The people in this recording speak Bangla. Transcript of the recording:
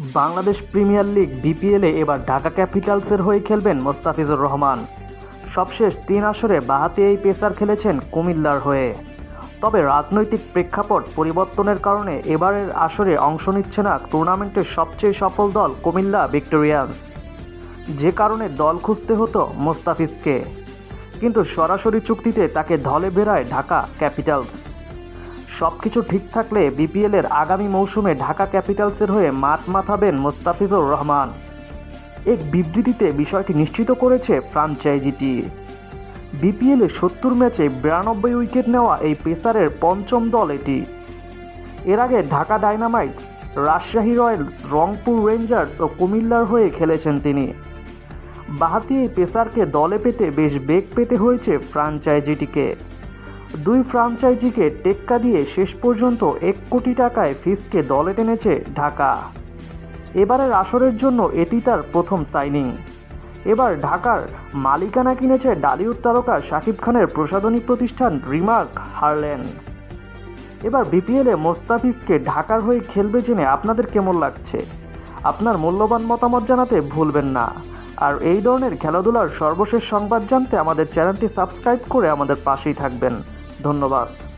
বাংলাদেশ প্রিমিয়ার লিগ, বিপিএলে এবার ঢাকা ক্যাপিটালসের হয়ে খেলবেন মোস্তাফিজুর রহমান। সবশেষ তিন আসরে বাহাতি এই পেসার খেলেছেন কুমিল্লার হয়ে। তবে রাজনৈতিক প্রেক্ষাপট পরিবর্তনের কারণে এবারের আসরে অংশ নিচ্ছে না টুর্নামেন্টের সবচেয়ে সফল দল কুমিল্লা ভিক্টোরিয়ান্স। যে কারণে দল খুঁজতে হতো মোস্তাফিজকে। কিন্তু সরাসরি চুক্তিতে তাকে ধলে বেরায় ঢাকা ক্যাপিটালস। সব কিছু ঠিক থাকলে বিপিএলের আগামী মৌসুমে ঢাকা ক্যাপিটালসের হয়ে মাঠ মাথাবেন মোস্তাফিজুর রহমান। এক বিবৃতিতে বিষয়টি নিশ্চিত করেছে ফ্রাঞ্চাইজিটি। বিপিএলে সত্তর ম্যাচে বিরানব্বই উইকেট নেওয়া এই পেসারের পঞ্চম দল এটি। এর আগে Dhaka dynamites Rajshahi royals, Rangpur rangers ও কুমিল্লার হয়ে খেলেছেন তিনি। বাহাতি এই পেসারকে দলে পেতে বেশ বেগ পেতে হয়েছে ফ্রাঞ্চাইজিটিকে। দুই ফ্রাঞ্চাইজিকে টেক্কা দিয়ে শেষ পর্যন্ত এক কোটি টাকায় ফিসকে দলে টেনেছে ঢাকা। এবারের আসরের জন্য এটি তার প্রথম সাইনিং। এবার ঢাকার মালিকানা কিনেছে ডালিউড তারকা শাকিব খানের প্রসাধনী প্রতিষ্ঠান রিমার্ক হারল্যান্ড এবার বিপিএলে মোস্তাফিজকে ঢাকার হয়ে খেলবে জেনে আপনাদের কেমন লাগছে? আপনার মূল্যবান মতামত জানাতে ভুলবেন না। আর এই ধরনের খেলাধুলার সর্বশেষ সংবাদ জানতে আমাদের চ্যানেলটি সাবস্ক্রাইব করে আমাদের পাশেই থাকবেন। ধন্যবাদ।